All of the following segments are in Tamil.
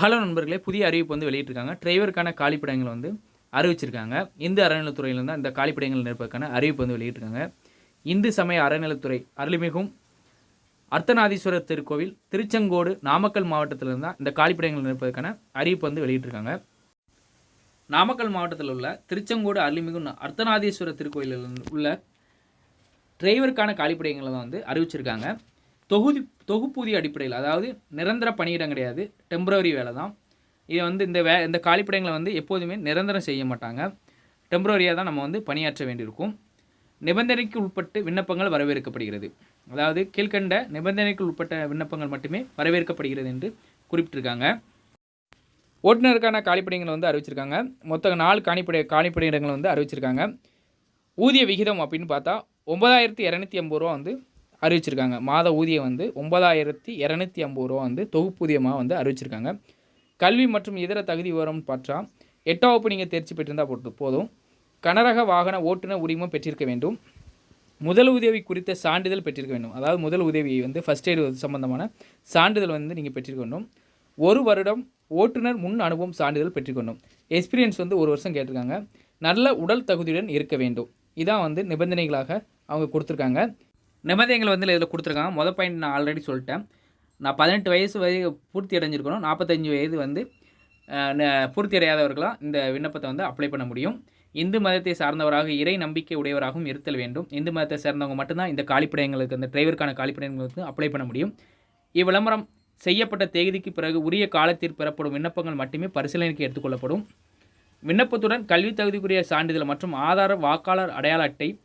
ஹலோ நண்பர்களே புதிய அறிவிப்பு வந்து வெளியிட்டிருக்காங்க. டிரைவருக்கான காலிப்படங்கள் வந்து அறிவிச்சிருக்காங்க. இந்து அறநிலைத்துறையிலிருந்து இந்த காலிப்படங்கள் நிற்பதற்கான அறிவிப்பு வந்து வெளியிட்டிருக்காங்க. இந்து சமய அறநிலைத்துறை அருள்மிகும் அர்த்தநாதீஸ்வரர் திருக்கோவில் திருச்செங்கோடு நாமக்கல் மாவட்டத்திலிருந்து தான் இந்த காலிப்படங்கள் நிற்பதற்கான அறிவிப்பு வந்து வெளியிட்டிருக்காங்க. நாமக்கல் மாவட்டத்தில் உள்ள திருச்செங்கோடு அருள்மிகு அர்த்தநாதீஸ்வரர் திருக்கோயிலில் உள்ள டிரைவருக்கான காலிப்படையங்களை தான் வந்து அறிவிச்சிருக்காங்க. தொகுதி தொகுப்பூதிய அடிப்படையில் அதாவது நிரந்தர பணியிடம் கிடையாது டெம்பரவரி வேலை தான் இதை வந்து இந்த வே இந்த காலிப்படைகளை வந்து எப்போதுமே நிரந்தரம் செய்ய மாட்டாங்க. டெம்பரவரியாக தான் நம்ம வந்து பணியாற்ற வேண்டியிருக்கும். நிபந்தனைக்கு உட்பட்டு விண்ணப்பங்கள் வரவேற்கப்படுகிறது. அதாவது கீழ்கண்ட நிபந்தனைக்கு உட்பட்ட விண்ணப்பங்கள் மட்டுமே வரவேற்கப்படுகிறது என்று குறிப்பிட்டிருக்காங்க. ஓட்டுநருக்கான காலிப்படைகளை வந்து அறிவிச்சிருக்காங்க. மொத்தம் நாலு காணிப்படை காலிப்படையிடங்களை வந்து அறிவிச்சிருக்காங்க. ஊதிய விகிதம் அப்படின்னு பார்த்தா ஒன்பதாயிரத்தி இரநூத்தி ஐம்பது ரூபா வந்து அறிவிச்சிருக்காங்க. மாத ஊதியம் வந்து ஒன்பதாயிரத்தி இரநூத்தி ஐம்பது ரூபா வந்து தொகுப்பூதியமாக வந்து அறிவிச்சிருக்காங்க. கல்வி மற்றும் இதர தகுதி விவரம்னு பார்த்தா எட்டாம் வகுப்பு நீங்கள் தேர்ச்சி பெற்றிருந்தால் போட்டு போதும். கனரக வாகன ஓட்டுநர் உரிமம் பெற்றிருக்க வேண்டும். முதல் உதவி குறித்த சான்றிதழ் பெற்றிருக்க வேண்டும். அதாவது முதல் உதவி வந்து ஃபஸ்ட் எய்டு சம்பந்தமான சான்றிதழ் வந்து நீங்கள் பெற்றிருக்க வேண்டும். ஒரு வருடம் ஓட்டுநர் முன் அனுபவம் சான்றிதழ் பெற்றுக்கணும் எக்ஸ்பீரியன்ஸ் வந்து ஒரு வருஷம் கேட்டிருக்காங்க. நல்ல உடல் தகுதியுடன் இருக்க வேண்டும். இதான் வந்து நிபந்தனைகளாக அவங்க கொடுத்துருக்காங்க. நிபந்தனைகள் வந்து இதில் கொடுத்துருக்காங்க. மொதல் பாயிண்ட் நான் ஆல்ரெடி சொல்லிட்டேன். நான் பதினெட்டு வயசு வரை பூர்த்தி அடைஞ்சிருக்கணும். நாற்பத்தஞ்சு வயது வந்து ந- பூர்த்தி அடையாதவர்களாக இந்த விண்ணப்பத்தை வந்து அப்ளை பண்ண முடியும். இந்து மதத்தை சார்ந்தவராக இறை நம்பிக்கை உடையவராகவும் இருத்தல் வேண்டும். இந்து மதத்தை சேர்ந்தவங்க மட்டும்தான் இந்த காலிப்படையங்களுக்கு அந்த டிரைவருக்கான காலிப்படையங்களுக்கு அப்ளை பண்ண முடியும். இவ்விளம்பரம் செய்யப்பட்ட தேதிக்கு பிறகு உரிய காலத்தில் பெறப்படும் விண்ணப்பங்கள் மட்டுமே பரிசீலனைக்கு எடுத்துக்கொள்ளப்படும் விண்ணப்பத்துடன் கல்வி தகுதிக்குரிய சான்றிதழ் மற்றும் ஆதார வாக்காளர் அடையாள அட்டை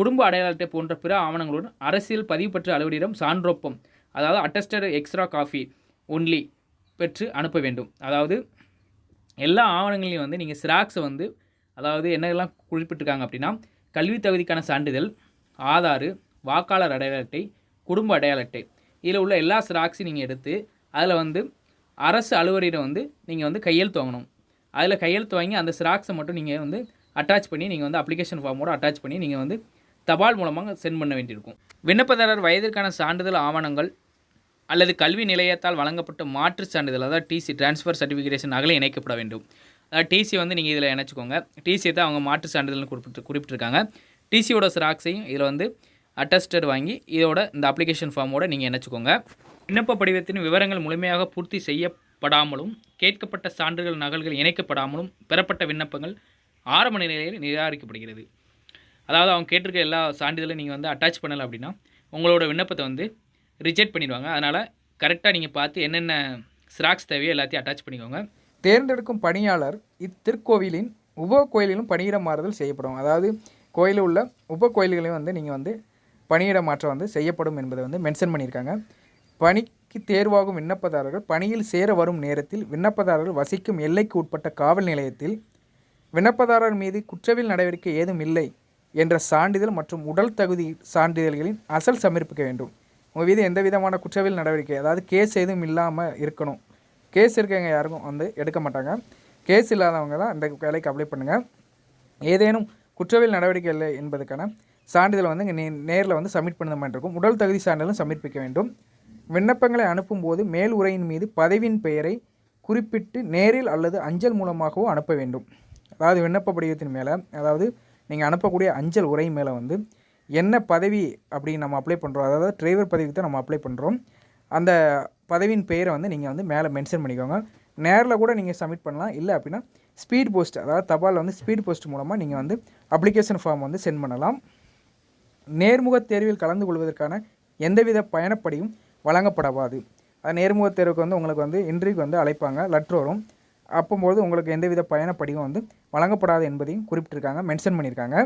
குடும்ப அடையாள அட்டை போன்ற பிற ஆவணங்களுடன் அரசியல் பதிவு பெற்ற அலுவலரிடம் சான்றொப்பம் அதாவது அட்டஸ்டட் எக்ஸ்ட்ரா காஃபி ஒன்லி பெற்று அனுப்ப வேண்டும். அதாவது எல்லா ஆவணங்களையும் வந்து நீங்கள் சிராக்ஸை வந்து அதாவது என்னெல்லாம் குறிப்பிட்டிருக்காங்க அப்படின்னா கல்வி தகுதிக்கான சான்றிதழ் ஆதாரு வாக்காளர் அடையாள அட்டை குடும்ப அடையாள அட்டை இதில் உள்ள எல்லா சிராக்ஸையும் நீங்கள் எடுத்து அதில் வந்து அரசு அலுவலரிடம் வந்து நீங்கள் வந்து கையெழுத்து வாங்கணும். அதில் கையெழுத்து வாங்கி அந்த சிராக்ஸை மட்டும் நீங்கள் வந்து அட்டாச் பண்ணி நீங்கள் வந்து அப்ளிகேஷன் ஃபார்மோட அட்டாச் பண்ணி நீங்கள் வந்து தபால் மூலமாக சென்ட் பண்ண வேண்டியிருக்கும். விண்ணப்பதாரர் வயதிற்கான சான்றிதழ் ஆவணங்கள் அல்லது கல்வி நிலையத்தால் வழங்கப்பட்ட மாற்று சான்றிதழ் அதாவது டிசி ட்ரான்ஸ்ஃபர் சர்டிஃபிகேஷன் அகல இணைக்கப்பட வேண்டும். அதாவது டிசி வந்து நீங்கள் இதில் இணைச்சிக்கோங்க. டிசியை தான் அவங்க மாற்று சான்றிதழ்னு குறிப்பிட்டு குறிப்பிட்டிருக்காங்க. டிசியோட சிராக்ஸையும் இதில் வந்து அட்டஸ்டட் வாங்கி இதோட இந்த அப்ளிகேஷன் ஃபார்மோட நீங்கள் இணைச்சிக்கோங்க. விண்ணப்ப படிவத்தின் விவரங்கள் முழுமையாக பூர்த்தி செய்யப்படாமலும் கேட்கப்பட்ட சான்றுகள் நகல்கள் இணைக்கப்படாமலும் பெறப்பட்ட விண்ணப்பங்கள் ஆரம்ப நிலையில் நிராகரிக்கப்படுகிறது. அதாவது அவங்க கேட்டிருக்க எல்லா சான்றிதழும் நீங்கள் வந்து அட்டாச் பண்ணலை அப்படின்னா உங்களோட விண்ணப்பத்தை வந்து ரிஜெக்ட் பண்ணிடுவாங்க. அதனால் கரெக்டாக நீங்கள் பார்த்து என்னென்ன ஸ்ராக்ஸ் தேவையோ எல்லாத்தையும் அட்டாச் பண்ணிக்கோங்க. தேர்ந்தெடுக்கும் பணியாளர் இத்திருக்கோவிலின் உப கோயிலிலும் பணியிட மாறுதல் செய்யப்படும். அதாவது கோயிலில் உள்ள உப கோயில்களையும் வந்து நீங்கள் வந்து பணியிட மாற்றம் வந்து செய்யப்படும் என்பதை வந்து மென்ஷன் பண்ணியிருக்காங்க. பணிக்கு தேர்வாகும் விண்ணப்பதாரர்கள் பணியில் சேர வரும் நேரத்தில் விண்ணப்பதாரர்கள் வசிக்கும் எல்லைக்கு உட்பட்ட காவல் நிலையத்தில் விண்ணப்பதாரர் மீது குற்றவியல் நடவடிக்கை ஏதும் இல்லை என்ற சான்றிதழ் மற்றும் உடல் தகுதி சான்றிதழ்களின் அசல் சமர்ப்பிக்க வேண்டும். உங்கள் மீது எந்த விதமான குற்றவியல் நடவடிக்கை அதாவது கேஸ் எதுவும் இல்லாமல் இருக்கணும். கேஸ் இருக்கவங்க யாருக்கும் வந்து எடுக்க மாட்டாங்க. கேஸ் இல்லாதவங்க தான் இந்த வேலைக்கு அப்ளை பண்ணுங்கள் ஏதேனும் குற்றவியல் நடவடிக்கை இல்லை என்பதற்கான சான்றிதழ் வந்து இங்கே நேரில் வந்து சப்மிட் பண்ண மாதிரி இருக்கும். உடல் தகுதி சான்றிதழும் சமர்ப்பிக்க வேண்டும். விண்ணப்பங்களை அனுப்பும்போது மேல் உரையின் மீது பதவியின் பெயரை குறிப்பிட்டு நேரில் அல்லது அஞ்சல் மூலமாகவோ அனுப்ப வேண்டும். அதாவது விண்ணப்ப படிவத்தின் மேலே அதாவது நீங்கள் அனுப்பக்கூடிய அஞ்சல் உரை மேலே வந்து என்ன பதவி அப்படி நம்ம அப்ளை பண்ணுறோம் அதாவது டிரைவர் பதவிக்கு தான் நம்ம அப்ளை பண்ணுறோம் அந்த பதவியின் பெயரை வந்து நீங்கள் வந்து மேலே மென்ஷன் பண்ணிக்கோங்க. நேரில் கூட நீங்கள் சப்மிட் பண்ணலாம். இல்லை அப்படின்னா ஸ்பீட் போஸ்ட் அதாவது தபால் வந்து ஸ்பீட் போஸ்ட் மூலமாக நீங்கள் வந்து அப்ளிகேஷன் ஃபார்ம் வந்து சென்ட் பண்ணலாம். நேர்முகத் தேர்வில் கலந்து கொள்வதற்கான எந்தவித பயணப்படியும் வழங்கப்படாது. அது நேர்முகத் தேர்வுக்கு வந்து உங்களுக்கு வந்து இன்டர்வியூக்கு வந்து அழைப்பாங்க. லெட்ரு வரும். அப்போம்போது உங்களுக்கு எந்தவித பயணப்படியும் வந்து வழங்கப்படாது என்பதையும் குறிப்பிட்டிருக்காங்க மென்ஷன் பண்ணியிருக்காங்க.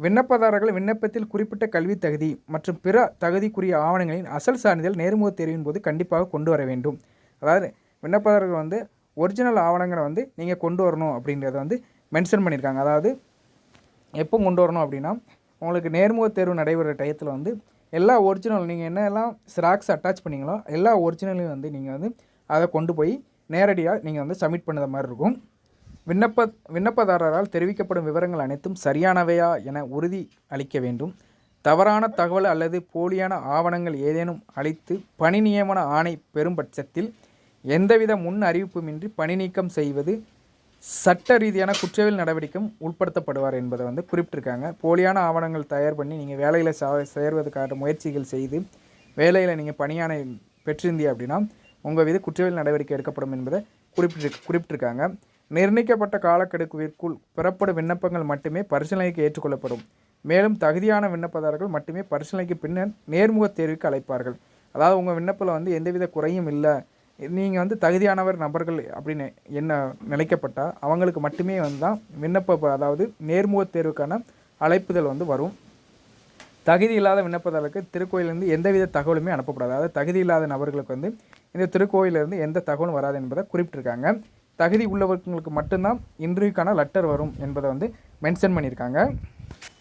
விண்ணப்பதாரர்கள் விண்ணப்பத்தில் குறிப்பிட்ட கல்வி தகுதி மற்றும் பிற தகுதிக்குரிய ஆவணங்களின் அசல் சான்றிதழ் நேர்முகத் தேர்வின் போது கண்டிப்பாக கொண்டு வர வேண்டும். அதாவது விண்ணப்பதாரர்கள் வந்து ஒரிஜினல் ஆவணங்களை வந்து நீங்கள் கொண்டு வரணும் அப்படின்றத வந்து மென்ஷன் பண்ணியிருக்காங்க. அதாவது எப்போ கொண்டு வரணும் அப்படின்னா உங்களுக்கு நேர்முகத் தேர்வு நடைபெற டயத்தில் வந்து எல்லா ஒரிஜினல் நீங்கள் என்னெல்லாம் ஸ்ராக்ஸ் அட்டாச் பண்ணீங்களோ எல்லா ஒரிஜினலையும் வந்து நீங்கள் வந்து அதை கொண்டு போய் நேரடியாக நீங்கள் வந்து சப்மிட் பண்ணுற மாதிரி இருக்கும். விண்ணப்ப விண்ணப்பதாரரால் தெரிவிக்கப்படும் விவரங்கள் அனைத்தும் சரியானவையா என உறுதி அளிக்க வேண்டும். தவறான தகவல் அல்லது போலியான ஆவணங்கள் ஏதேனும் அளித்து பணி நியமன ஆணை பெறும் பட்சத்தில் எந்தவித முன் அறிவிப்புமின்றி பணி நீக்கம் செய்வது சட்ட ரீதியான குற்றவியல் நடவடிக்கையும் உட்படுத்தப்படுவார் என்பதை வந்து குறிப்பிட்டிருக்காங்க. போலியான ஆவணங்கள் தயார் பண்ணி நீங்கள் வேலையில் சா சேர்வதற்கான முயற்சிகள் செய்து வேலையில் நீங்கள் பணியான பெற்றிருந்தீங்க அப்படின்னா உங்கள் மீது குற்றவியல் நடவடிக்கை எடுக்கப்படும் என்பதை குறிப்பிட்டு குறிப்பிட்டிருக்காங்க. நிர்ணயிக்கப்பட்ட காலக்கெடுக்குவிற்குள் பெறப்படும் விண்ணப்பங்கள் மட்டுமே பரிசீலனைக்கு ஏற்றுக்கொள்ளப்படும். மேலும் தகுதியான விண்ணப்பதாரர்கள் மட்டுமே பரிசீலனைக்கு பின்னர் நேர்முக தேர்வுக்கு அழைப்பார்கள். அதாவது உங்கள் விண்ணப்பில் வந்து எந்தவித குறையும் இல்லை. நீங்கள் வந்து தகுதியானவர் நபர்கள் அப்படின்னு என்ன நினைக்கப்பட்டால் அவங்களுக்கு மட்டுமே வந்து தான் விண்ணப்ப அதாவது நேர்முக தேர்வுக்கான அழைப்புதல் வந்து வரும். தகுதி இல்லாத விண்ணப்பதாருக்கு திருக்கோயிலேருந்து எந்தவித தகவலுமே அனுப்பப்படாது. அதாவது தகுதி இல்லாத நபர்களுக்கு வந்து இந்த திருக்கோயிலிருந்து எந்த தகவலும் வராது என்பதை குறிப்பிட்டிருக்காங்க. தகுதி உள்ளவர்களுக்கு மட்டும்தான் இன்றைக்கான லெட்டர் வரும் என்பதை வந்து மென்ஷன் பண்ணியிருக்காங்க.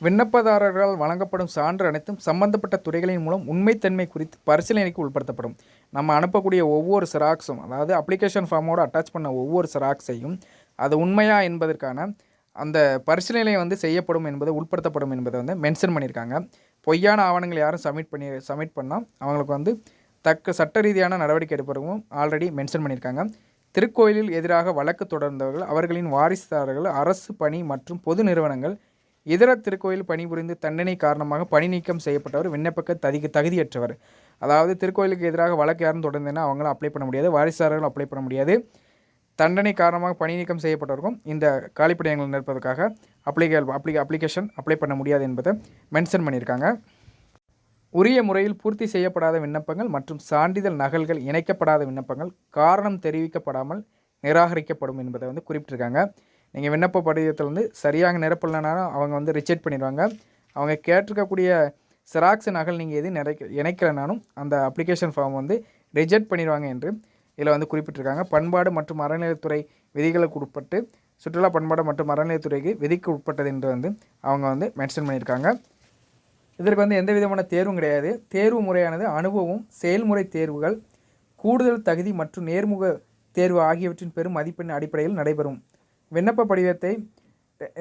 விண்ணப்பதாரர்களால் வழங்கப்படும் சான்று அனைத்தும் சம்பந்தப்பட்ட துறைகளின் மூலம் உண்மைத்தன்மை குறித்து பரிசீலனைக்கு உட்படுத்தப்படும். நம்ம அனுப்பக்கூடிய ஒவ்வொரு சிராக்ஸும் அதாவது அப்ளிகேஷன் ஃபார்மோடு அட்டாச் பண்ண ஒவ்வொரு சிராக்ஸையும் அது உண்மையா என்பதற்கான அந்த பரிசீலனை வந்து செய்யப்படும் என்பது உட்படுத்தப்படும் என்பதை வந்து மென்ஷன் பண்ணியிருக்காங்க. பொய்யான ஆவணங்கள் யாரும் சப்மிட் பண்ணி சப்மிட் பண்ணால் அவங்களுக்கு வந்து தக்க சட்ட ரீதியான நடவடிக்கை எடுப்பதும் ஆல்ரெடி மென்ஷன் பண்ணியிருக்காங்க. திருக்கோயிலில் எதிராக வழக்கு தொடர்ந்தவர்கள் அவர்களின் வாரிசுதாரர்கள் அரசு பணி மற்றும் பொது நிறுவனங்கள் இதர திருக்கோயில் பணிபுரிந்து தண்டனை காரணமாக பணி நீக்கம் செய்யப்பட்டவர் விண்ணப்பக்க தகுதி தகுதியற்றவர். அதாவது திருக்கோயிலுக்கு எதிராக வழக்கு யாரும் தொடர்ந்தேன்னா அவங்களும் அப்ளை பண்ண முடியாது வாரிசுதாரர்கள் அப்ளை பண்ண முடியாது. தண்டனை காரணமாக பணி நீக்கம் செய்யப்பட்டவருக்கும் இந்த காலிப்படையங்கள் நிற்பதற்காக அப்ளிகே அப்ளி அப்ளிகேஷன் அப்ளை பண்ண முடியாது என்பதை மென்ஷன் பண்ணியிருக்காங்க. உரிய முறையில் பூர்த்தி செய்யப்படாத விண்ணப்பங்கள் மற்றும் சான்றிதழ் நகல்கள் இணைக்கப்படாத விண்ணப்பங்கள் காரணம் தெரிவிக்கப்படாமல் நிராகரிக்கப்படும் என்பதை வந்து குறிப்பிட்டிருக்காங்க. நீங்கள் விண்ணப்ப படிவத்தில் வந்து சரியாக நிரப்பலைனாலும் அவங்க வந்து ரிஜெக்ட் பண்ணிடுவாங்க. அவங்க கேட்டிருக்கக்கூடிய செராக்ஸ் நகல் நீங்கள் எது நினைக்க இணைக்கலைனாலும் அந்த அப்ளிகேஷன் ஃபார்ம் வந்து ரிஜெக்ட் பண்ணிடுவாங்க என்று இதில் வந்து குறிப்பிட்டிருக்காங்க. பண்பாடு மற்றும் அறநிலையத்துறை விதிகளுக்கு உட்பட்டு சுற்றுலா பண்பாடு மற்றும் அறநிலையத்துறைக்கு விதிக்கு உட்பட்டது என்று வந்து அவங்க வந்து மென்ஷன் பண்ணியிருக்காங்க. இதற்கு வந்து எந்த விதமான தேர்வும் கிடையாது. தேர்வு முறையானது அனுபவம் செயல்முறை தேர்வுகள் கூடுதல் தகுதி மற்றும் நேர்முக தேர்வு ஆகியவற்றின் பெரும் மதிப்பெண் அடிப்படையில் நடைபெறும். விண்ணப்ப படிவத்தை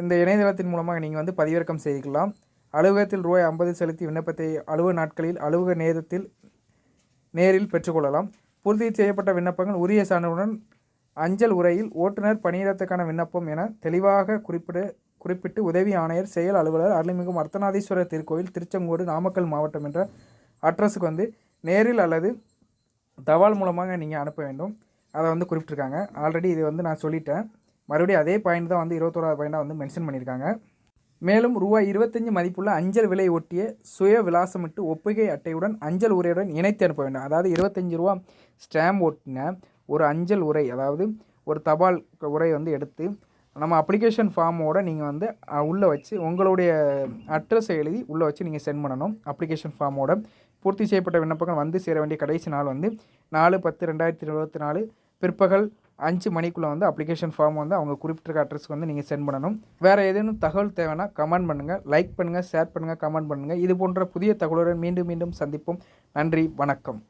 இந்த இணையதளத்தின் மூலமாக நீங்கள் வந்து பதிவிறக்கம் செய்துக்கலாம். அலுவலகத்தில் ரூபாய் ஐம்பது செலுத்தி விண்ணப்பத்தை அலுவலக நாட்களில் அலுவலக நேரத்தில் நேரில் பெற்றுக்கொள்ளலாம். பூர்த்தி செய்யப்பட்ட விண்ணப்பங்கள் உரிய சான்றுடன் அஞ்சல் உரையில் ஓட்டுநர் பணியிடத்துக்கான விண்ணப்பம் என தெளிவாக குறிப்பிட குறிப்பிட்டு உதவி ஆணையர் செயல் அலுவலர் அருள்மிகு அர்த்தநாதீஸ்வரர் திருக்கோயில் திருச்செங்கோடு நாமக்கல் மாவட்டம் என்ற அட்ரஸுக்கு வந்து நேரில் அல்லது தபால் மூலமாக நீங்கள் அனுப்ப வேண்டும். அதை வந்து குறிப்பிட்டிருக்காங்க. ஆல்ரெடி இது வந்து நான் சொல்லிட்டேன். மறுபடியும் அதே பாயிண்ட் தான் வந்து இருபத்தோராது பாயிண்டாக வந்து மென்ஷன் பண்ணியிருக்காங்க. மேலும் ரூபாய் இருபத்தஞ்சு மதிப்புள்ள அஞ்சல் விலை ஒட்டிய சுய விலாசமிட்டு ஒப்புகை அட்டையுடன் அஞ்சல் உரையுடன் இணைத்து அனுப்ப வேண்டும். அதாவது இருபத்தஞ்சி ரூபா ஸ்டாம்ப் ஒட்டின ஒரு அஞ்சல் உரை அதாவது ஒரு தபால் உரை வந்து எடுத்து நம்ம அப்ளிகேஷன் ஃபார்மோடு நீங்கள் வந்து உள்ளே வச்சு உங்களுடைய அட்ரஸை எழுதி உள்ளே வச்சு நீங்கள் சென்ட் பண்ணணும். அப்ளிகேஷன் ஃபார்மோட பூர்த்தி செய்யப்பட்ட விண்ணப்பங்கள் வந்து சேர வேண்டிய கடைசி நாள் வந்து நாலு பத்து ரெண்டாயிரத்தி இருபத்தி நாலு பிற்பகல் அஞ்சு மணிக்குள்ளே வந்து அப்ளிகேஷன் ஃபார்ம் வந்து அவங்க குறிப்பிட்டிருக்க அட்ரஸ்க்கு வந்து நீங்கள் சென்ட் பண்ணணும். வேறு ஏதேனும் தகவல் தேவைன்னா கமெண்ட் பண்ணுங்கள் லைக் பண்ணுங்கள் ஷேர் பண்ணுங்கள் கமெண்ட் பண்ணுங்கள் இது போன்ற புதிய தகவலுடன் மீண்டும் மீண்டும் சந்திப்போம். நன்றி வணக்கம்.